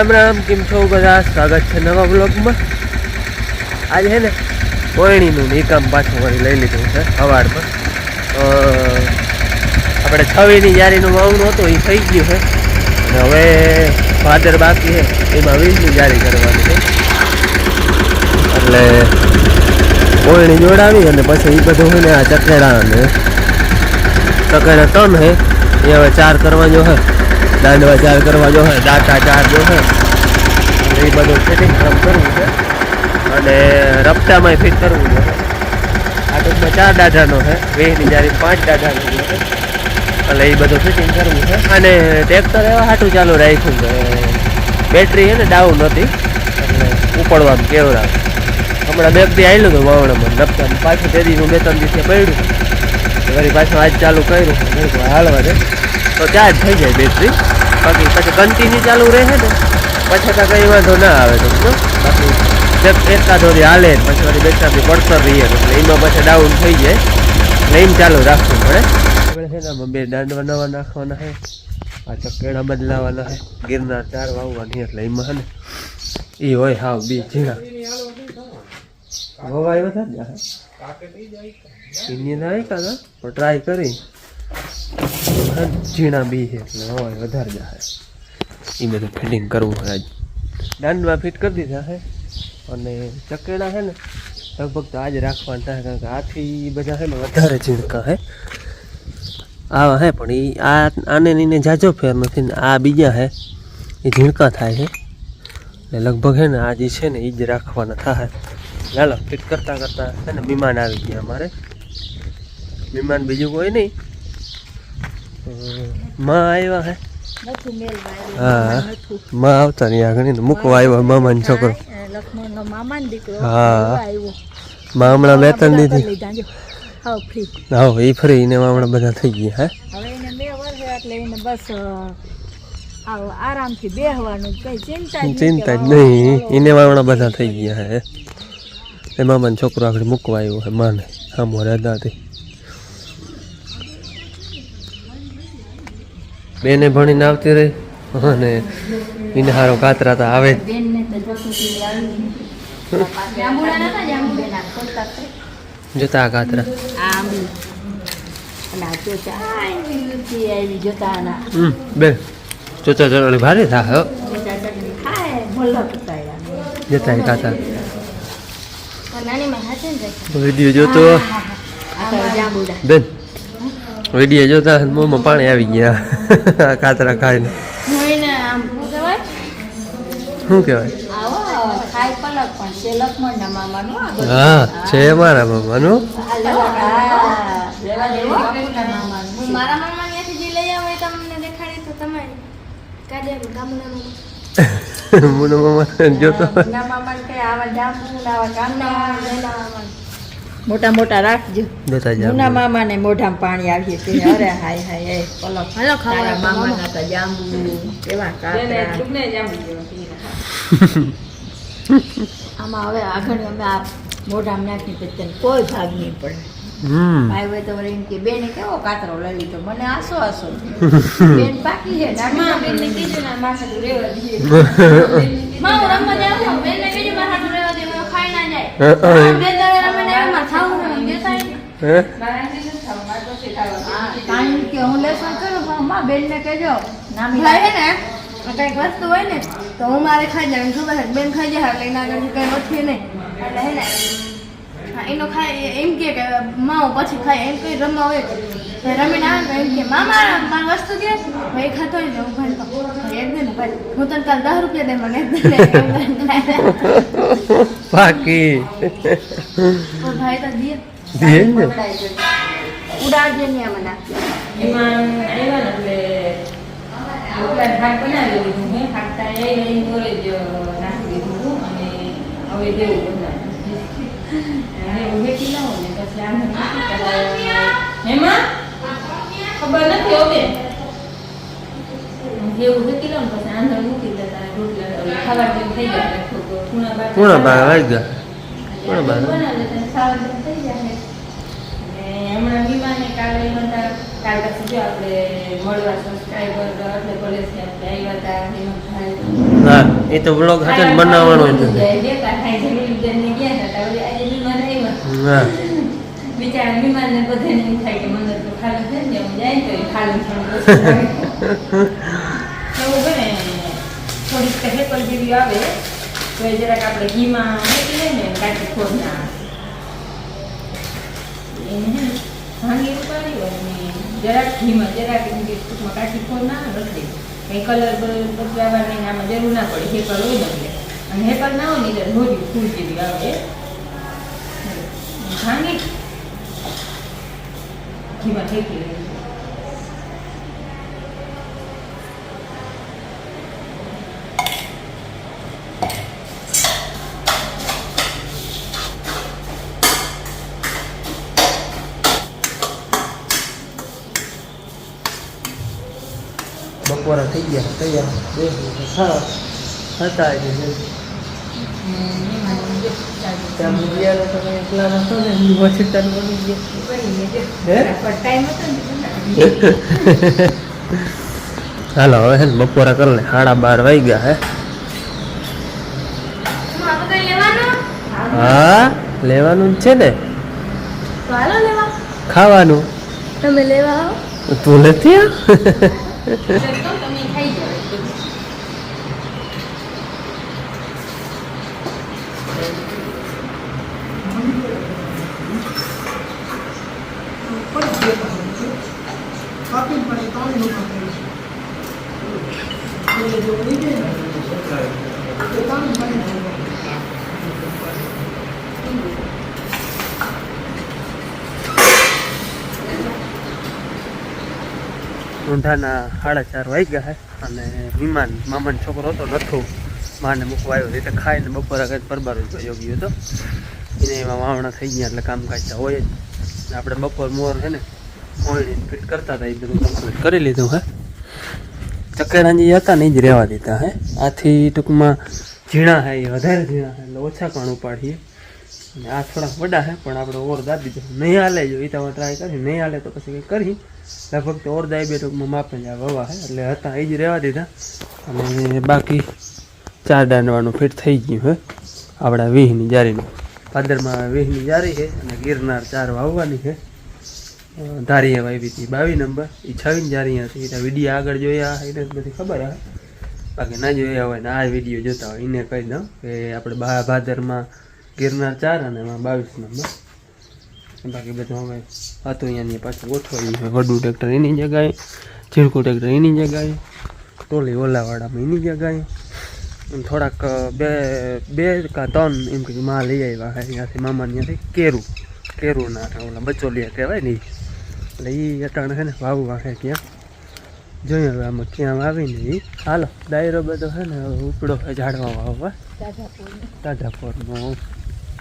રામ રામ, કેમ છો બધા? સ્વાગત છે નવા બ્લોગમાં આજે છે ને કોયણીનું નિકામ પાછું વળી લઈ લીધું છે સવારમાં આપણે છવીની જારીનું વાવણું હતું એ થઈ ગયું છે. અને હવે ભાદર બાકી છે, એમાં વીજની જારી કરવાની છે. એટલે કોયણી જોડાવી અને પછી એ બધું હોય ને આ ચકેડા અને ચકેડા ટન છે. એ હવે ચાર કરવા જો છે. દાંડવા ચાર કરવા જો છે, દાંતા ચાર જો એટલે એ બધું ફિટિંગ કરવું છે. અને રફતામાં ફિટ કરવું છે. આ ટૂંકમાં ચાર દાઢાનો છે. વેહની જ્યારે પાંચ દાઢાનો છે. એટલે એ બધું ફિટિંગ કરવું છે. અને ટ્રેક્ટર એવા હાટું ચાલુ રાખ્યું છે. બેટરી છે ને ડાઉન હતી. એટલે ઉપડવાનું કેવડા હમણાં બે દી આવેલું હતું વાવણામાં. રફતામાં પાછું તે દીનું બે ત્રણ દિવસે પડ્યું. વળી પાછું આજ ચાલુ કર્યું. હાલવા દે. તો ચાર્જ થઈ જાય બેટરી બાકી પછી કન્ટિન્યુ ચાલુ રહે ને. પછી કંઈ વાંધો ના આવે તો બાકી એક એકાદોરી હાલે ને પછી વળી બેટરી પડતર રહીએ એટલે એમાં પછી ડાઉન થઈ જાય. એટલે એમ ચાલુ રાખવું પડે. ને બે દાંડવા નવા નાખવાના છે. આ ચકેડા બદલાવાના છે. ગિરનાર ચાર વાવવાની એટલે એમાં ને એ હોય હાવ બી ઝીણા. વવાય વધારે જાય ઇન્ડિયન આવી કાકા પણ ટ્રાય કરી. ઝીણા બી છે એટલે હવાય વધારે જાય એ બધું ફિટિંગ કરવું હોય દાંડમાં ફિટ કરી દીધા છે અને ચકેડા છે ને, લગભગ તો આજ રાખવાના થાય, કારણ કે આથી બધા છે ને વધારે ઝીણકા છે આવા હે, પણ એ આ આને એને જાજો ફેર નથી ને આ બીજા હે. એ ઝીણકા થાય છે એટલે લગભગ હે ને આ જે છે ને એ જ રાખવાના થાય. ચાલો ફિટ કરતા કરતા છે ને મહેમાન આવી ગયા અમારે. મહેમાન બીજું કોઈ નહીં. માં આવ્યા હે. હા માં આવતા નહીં આગળ મૂકવા આવ્યા મામાનો છોકરો. હા. માં હમણાં બે ત્રણ દીધી હા એ ફરી ને હમણાં બધા થઈ ગયા હે? આરામથી બેહવાનું. કઈ ચિંતા જ નહીં ચિંતા જ નહીં. એને વાવણા બધા થઈ ગયા હે? એ મામાનો છોકરો આગળ મૂકવા આવ્યો હે માને. આમ દાદાથી બેને ભણીને આવતી રહી. અને એને હારો કાતરા તો આવે જ. જોતું આ કાતરા. ચોચા બે ભારે થાય ચોચા ચટણી ખાય ભલો પતાયા. જતા હાથે વીડિયો જોતો. બેન. વીડિયો જોતા મોંમાં પાણી આવી ગયા. કાતરા ખાઈને. શું કહેવાય. હા છે મારા મામાનું. મુનો મામા જોતો મોટા મોટા રાખજો. જોતા મામા ને મામાને મોઢામાં પાણી આવીએ કે અરે હાય હાય એ પલક હાલો ખાવા મામા. ના તો જાંબુ કેવા કાતરા આમાં હવે આગળ અમે આ મોઢામાં નાખી પછી કોઈ ભાગ નહીં પડે. હમ. ભાઈ હોય તો એમ કે બેને કેવો કાતરો લઈ લીધો? મને આસો આસો. બેન બાકી છે નાની માં નાની કીધું ને માથે રેવા દઈએ માં હું રમવા જાઉં બેનને કીધું માથે રેવા દે ખાઈ ના જાય હે, હે. બે દાડા રમીને એમાં ખાવું ને દેતા ય નહીં. હે? કારણ કે હું લેસન કરું પણ માં બેનને કહેજો. નામી હે ને કંઈક વસ્તુ હોય ને તો હું મારે ખાઈ જાય ખબર છે બેન ખાઈ જાય એટલે એના આગળ કઈ વધે નહીં. એટલે હે ને એનો ખાય એમ કે કે માં હું પછી ખાય. એમ કઈ રમવા હોય રમીને આવે તો એમ કે મામા મારી વસ્તુ દે ભાઈ ખાતો હોય તો હું ભાઈ તો એક દે ને ભાઈ હું તને કાલ દસ રૂપિયા દે મને એક દે ને. બાકી. ભાઈ તો દે. ને ઉડાડજે ને એમાં આવ્યા ને એટલે રોટલા શાક બનાવી લીધું મેં. ખાતા એ લઈને જ નાખી દીધું અને હવે દેવું બનાવ્યું અને હું વેચી ને પછી આમ ખબર નથી હવે જેવું ને પછી મૂકી દેતા રોટલા ખાવા જેવું થઈ પૂણા બાર ગયા. પૂણા બાર બનાવી દેતા ખાવા જેવું થઈ જાય અને હમણાં વિમાને કાલે પછી જો આપણે મળવા સબસ્ક્રાઈબર એટલે કોલેજથી આપણે આવ્યા હતા હેમંતભાઈ હા એ તો વ્લોગ હાથે જ બનાવવાનો હતા હા બિચારા મહેમાનને બધાને એમ થાય કે મને તો ખાલી છે ને હું જાય તો ખાલી. એવું બને થોડીક તો જેવી આવે. તો એ જરાક આપણે ઘીમાં મૂકી લઈએ ને કાચી ખોડ ના. એને ભાંગી ઉપાડી અને જરાક ઘીમાં જરાક ટૂંકમાં કાચી ફોર ના રખડી કંઈ કલર બદલાવાની આમાં જરૂર ના પડે હેપર હોય એટલે. અને હેપર ના હોય ને એટલે ધોરી ફૂલ જેવી આવે. ભાંગી. ઘીમાં ઠેકી લઈએ બપોરા થઈ ગયા તૈયાર બે હતા જ તમે એકલા નતો ને વોશિંગ્ટન બની ગયા. હાલો હવે છે ને બપોરા કરી લે. સાડા બાર વાગી ગયા હે. હા? લેવાનું જ છે ને? તો હાલો લેવા. ખાવાનું? તમે લેવા તું નથી 呵 呵 ઊંધાના સાડા ચાર વાગ્યા હે અને વિમાન મામાનો છોકરો હતો, નથો. માને મૂકવા આવ્યો રીતે ખાઈને બપોરા પરબાર ગયો ગયો હતો. એને એમાં વાવણા થઈ ગયા એટલે કામકાજ હોય જ. આપણે બપોર મોર છે ને ઓળીને ફિટ કરતા હતા, એ બધું કમ્પ્લીટ કરી લીધું હે. ચકેડા જે હતા ને એ જ રહેવા દીધા હે. આથી ટૂંકમાં ઝીણા હે, એ વધારે ઝીણા હે, એટલે ઓછા કણ ઉપાડીએ. આ થોડાક વડા હે, પણ આપણે ઓર દાબી દઉં નહીં હાલે જો એ તમે ટ્રાય કરી નહીં હાલે તો પછી કંઈ કરી લગભગ તો દાઈ બે ટૂંકમાં માપે જ વવા હે, એટલે હતા એ જ રહેવા દીધા. અને બાકી ચાર દાંડવાનું ફિટ થઈ ગયું હે આપણા વીહની જારીનું. ભાદરમાં વીહની જારી છે અને ગિરનાર ચાર વાવવાની છે. ધારીએ વાવી હતી, બાવી નંબર એ છવ્વીસ જારી હતી. એટલે વીડિયો આગળ જોયા એને બધી ખબર આવે બાકી ના જોયા હોય ને આ વીડિયો જોતા હોય એને કહી દઉં કે આપણે બા ભાદરમાં ગિરનાર ચાર અને એમાં બાવીસ નંબર. બાકી બધું હવે હતું અહીંયાની પાછું ગોઠવાયું છે. વડું ટ્રેક્ટર એની જગાએ ઝીણકું ટ્રેક્ટર એની જગાએ ટોલી ઓલાવાળામાં એની જગાએ થોડાક બે બે કા ત્રણ એમ કે માં લઈ આવ્યા અહીંયાથી મામાની અહીંયાથી કેરું. કેરુંના ઓલા બચોલિયા કહેવાય ને. એટલે એ અટાણે છે ને વાવું વાંખે ક્યાં જોઈએ હવે આમાં ક્યાં વાવીને એ હાલો ડાયરો બધો છે ને ઉપડો ઝાડવા વાવવા. તાજાપુરનો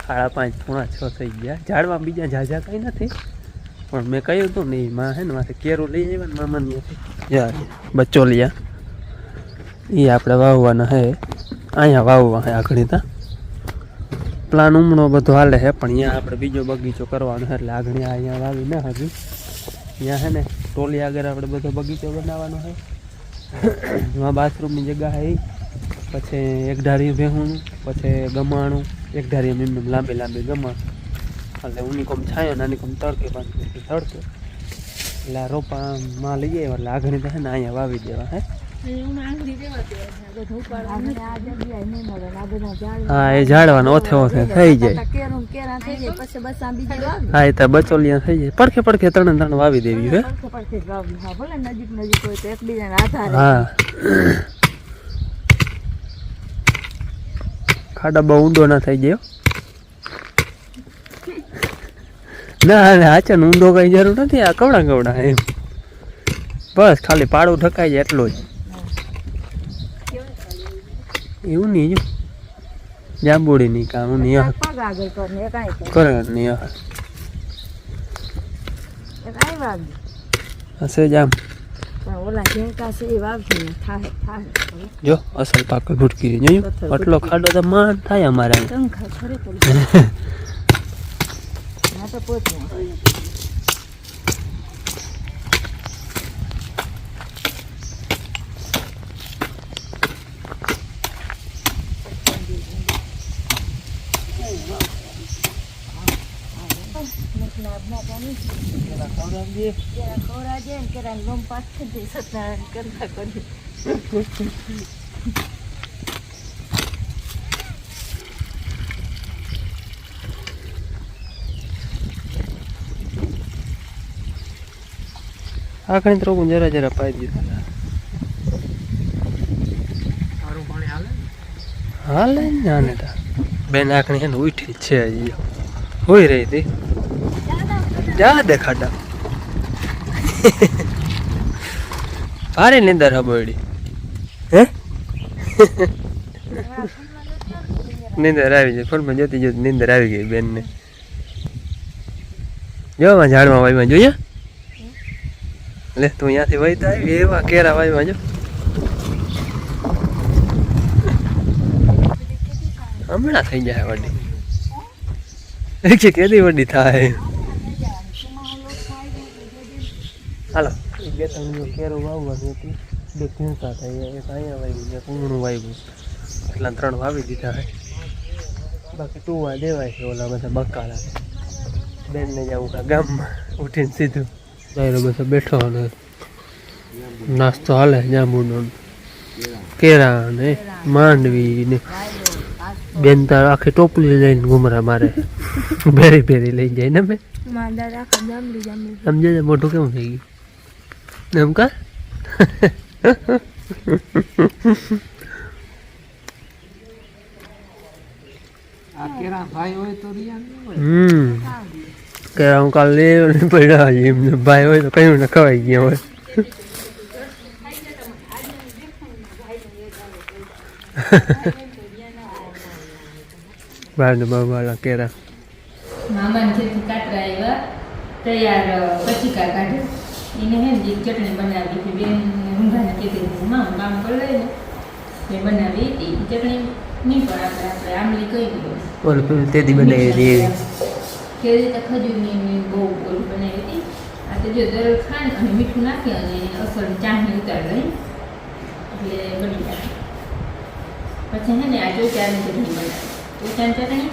સાડા પાંચ, પોણા છ થઈ ગયા. ઝાડવા બીજા ઝાઝા કંઈ નથી. પણ મેં કહ્યું હતું ને એમાં હે ને, માથે કેરું લઈ આવ્યા ને મામાની યાર બચોલિયા એ આપણે વાવવાના હે. અહીંયા વાવવા હે આગળ ત્યાં પ્લાન ઉમણો બધો હાલે છે પણ અહીંયા આપણે બીજો બગીચો કરવાનો છે એટલે આગળ અહીંયા વાવી ના હજુ. ત્યાં છે ને, ટોલી આગળ આપણે બધો બગીચો બનાવવાનો છે એમાં બાથરૂમની જગ્યા ઈ. પછી એક ધારી ભેહું પછી ગમાણું એક ધારી એમ એમ લાંબી લાંબી ગમા. એટલે ઉની કોમ છાયો નાની કોમ તડકે પાછી તડકે. એટલે આ રોપામાં લઈ જાય એટલે આગળ હે ને અહીંયા વાવી દેવા હે. હા એ ઝાડવાનો ઓથે ઓથે થઈ જાય. કેરું કેરા થઈ જાય પછી બસ આ બીજી વાવી. હા એ તો બચોલિયા થઈ જાય. પડખે પડખે ત્રણે ત્રણ વાવી દેવી હે. હા. ખાડા બહુ ઊંડો ના થઈ ગયો ના ના હાચન ઊંડો કઈ જરૂર નથી આ કવડા કવડા એમ. બસ ખાલી પાડું ઠકાઈ જાય એટલું જ. એવું નહીં જો. જાંબુડી નહીં કામ નહીં કર નહીં. હશે જામ. પણ ઓલા ઝીણકા છે. એ વાવશે ને થાય થાય જો. અસલ પાક ભૂટકી જોયું આટલો ખાડો તો માન થાય અમારે. અહીં. ટંખા ખરેખર ના તો પોચવા ખવડાવજે. ખવડાવજે ને કે લોમ પાસ થઈ જાય સત્યનારાયણ કરતા કરી આખણી તો જરા જરા પાઈ દીધા હાલે ને? આને તા. બેન આખણી એને ઉઠી છે હજી. હોઈ રહી હતી. જા દેખાડા ભારે નિંદર હબોડી હે? નિંદર આવી જાય ફોનમાં જોતી જોતી નિંદર આવી ગઈ બેનને. જો માં ઝાડમાં વાયમાં જોઈએ લે તું અહીંયાથી વહીતા આવી. એવા કેરા વાયમાં જો. હમણાં થઈ જાય વડી. કેદી વડી થાય? હાલો. બે ત્રણ કેરો વાવવાની હતી બે ભીંસા થાય એક અહીંયા વાવ્યું એક ઊંઘણું વાવ્યું એટલા ત્રણ વાવી દીધા હે. બાકી ટુવા દેવાય છે ઓલા બધા બકાલા. બેનને જવું કા ગામમાં ઉઠીને સીધું. દાયરો બધો બેઠો અને નાસ્તો હાલે જાંબુનો. કેરા ને માંડવી ને બેન તાર આખી ટોપલી લઈને ઘુમરા મારે. ભેરી ભેરી લઈ જાય ને જાંબલી સમજે મોઢું કેવું થઈ ગયું? એમ કા? હમ. કે હું કાલ ને પડ્યા હજી એમને ભાઈ હોય તો કયું ને ખવાઈ ગયા હોય બાર ને બાબાલા કેરા. મામાને જેથી કાતરા આવ્યા તૈયાર કચીકા કાઢે. એને હે ને ચટણી બનાવી હતી બેન ઊંઘાને કીધી હતી માં કામ કરી લઈને મેં બનાવી હતી. ચટણી નહીં પણ આપણે આપણે આમલી કઈ દીધું. ઓલું પેલું તેદી બનાવી હતી એવી. કેવી રીતે ખજૂરની બહુ ઓલું બનાવી હતી. આ તો જો દરરોજ ખાંડ અને મીઠું નાખી અને અસર ચાહની ઉતાર લઈ. એટલે બની જાય. પછી હે ને આ ચોચાની ચટણી બનાવી. ચોચાની ચટણી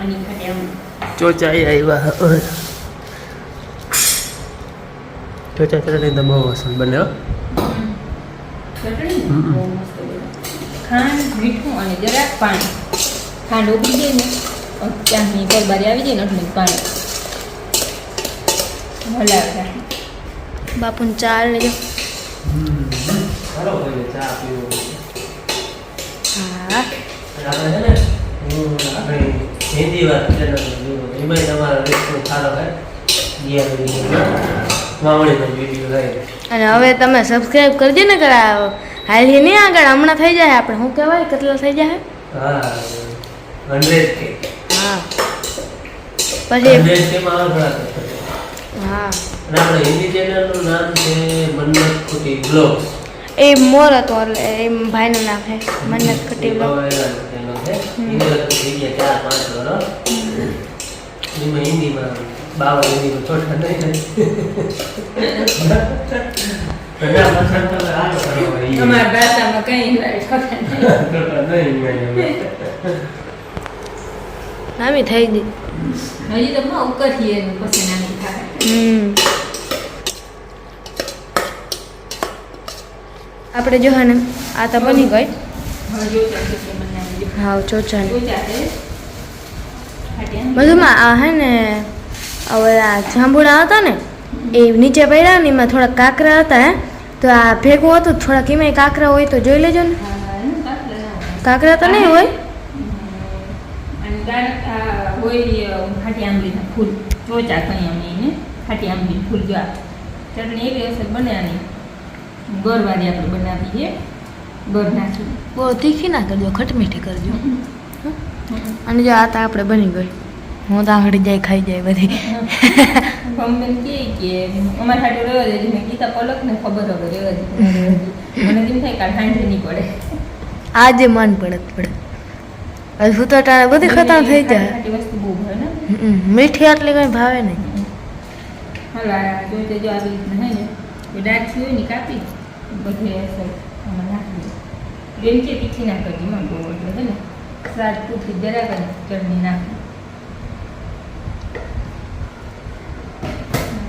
અને ખાટી આમલી ચોચાઈ આવ્યા ચોચા ચટણી તો બહુ અસર બને હો. ખાંડ મીઠું અને જરાક પાણી. ખાંડ ઊભી જાય ને ચાની પરબારી આવી જાય ને એટલું પાણી. હલાવે બાપુને ચા લેજો હા. આપણે હિન્દી વાત એમાં તમારા સારો હોય અને હવે તમે સબસ્ક્રાઇબ કરજો ને કરા હાલી નહીં આગળ હમણાં થઈ જાય આપણે. શું કહેવાય? કેટલા થઈ જાય? હા પછી હા. આપણે હિન્દી ચેનલનું નામ છે મન્નત કુટી બ્લોગ્સ. એ મોર હતો એટલે એ ભાઈનું નામ છે. મન્નત બ્લોગ. હિન્દીમાં ના પસંદ તમે આ કરો ભાષામાં કઈ ખોટા નહીં. નહીં નહીં નામી થઈ ગઈ. હજી તો પછી થાય. આપણે જો હે ને આ તો બની ગઈ. હા ચોચાની બધુંમાં આ હે ને હવે આ જાંબુડા હતા ને એ નીચે પડ્યા ને એમાં થોડા કાંકરા હતા હે? તો આ ભેગું હતું થોડાક એમાંય કાંકરા હોય તો જોઈ લેજો ને. કાકરા તો નહીં હોય? હોય ખાટી આંબલીના ફૂલ. ચોચા કઈ અમે ખાટી આંબલી ફૂલ જો ચટણી એવી અસર બને આની આપણે બનાવી છે. નાખી. બહુ તીખી ના કરજો ખટમીઠી કરજો. અને જો આ તો આપણે બની ગઈ હું તો આવડી જાય ખાઈ જાય બધી. મમ્મી કે કે અમારા હાટે રહેવા દેજો. મેં ગીતા પલક ને ખબર હવે રહેવા દેજો મને કેમ થાય કાલ સાંજે નહીં પડે? આજે મન પડત પડે. હવે તો ટાણે બધી ખતમ થઈ જાય. વસ્તુ બહુ ભાવે ને? મીઠી આટલી કઈ ભાવે નહીં. હાલો આ જોઈતે જો આવી રીતના હે ને? ડાળખી હોય ને કાપી બધે નાખી દે. બેન કે તીખી ના કરજી માં બહુ એટલે હે ને? સાત પૂઠી જરાક ચટણી નાખી ગળું બહુ તીખી તો ના લાગે ગળું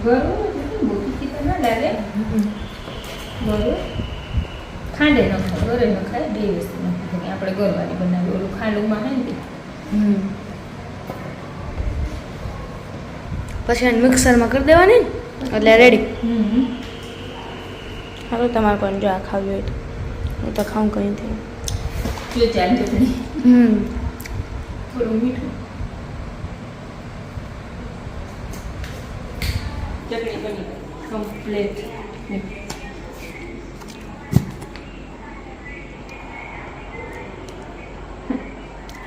ખાંડે ન ખાય ગરે ન ખાય બે વસ્તુ નથી આપણે ગરવાની બનાવી ઓલું ખાંડુમાં હે ને પછી એને મિક્સરમાં કરી દેવાની એટલે રેડી હમ. હવે તમારે પણ જો આ ખાવી હોય તો. હું તો ખાઉં કંઈ ચાલ હમ. થોડું મીઠું. ચટણી બની કમ્પ્લેટ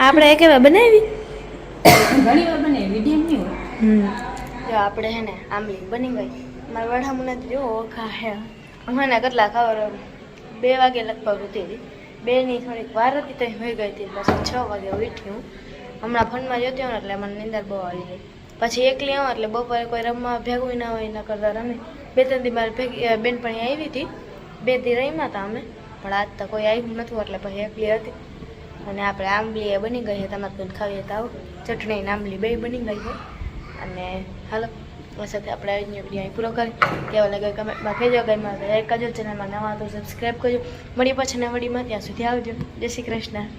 આપણે એક એવા બનાવી? ઘણી વાર બને મીડિયમ નહીં હોય. જો આપણે હે ને આંબલી બની ગઈ. મારા વડામું નથી જો ઓખા હે. હમણાં કેટલા ખબર બે વાગે લગભગ ઉતી હતી બેની થોડીક વાર હતી તો હોઈ ગઈ હતી. પછી છ વાગે ઉઠી હું હમણાં ફોનમાં જોતી હું ને એટલે મને નિંદર બહુ આવી ગઈ. પછી એકલી આવું એટલે બપોરે કોઈ રમવા ભેગું ના હોય, એના કરતા રમે. બે ત્રણ દી મારી ભેગી બેનપણી આવી હતી. બે દી રમ્યા હતા અમે, પણ આજ તો કોઈ આવ્યું નતું એટલે પછી એકલી હતી. અને આપણે આંબલી એ બની ગઈ છે, તમારે કોઈ ખાવીએ તો આવું. ચટણી ને આંબલી બે બની ગઈ છે. અને હાલો સાથે આપણે આજનો વીડિયો પૂરો કરી કેવા લાગે કમેન્ટમાં કહેજો ગઈમાં લાઈક કરજો ચેનલમાં નવા તો સબસ્ક્રાઈબ કરજો. મળી પછી નવડીમાં ત્યાં સુધી આવજો. જય શ્રી કૃષ્ણ.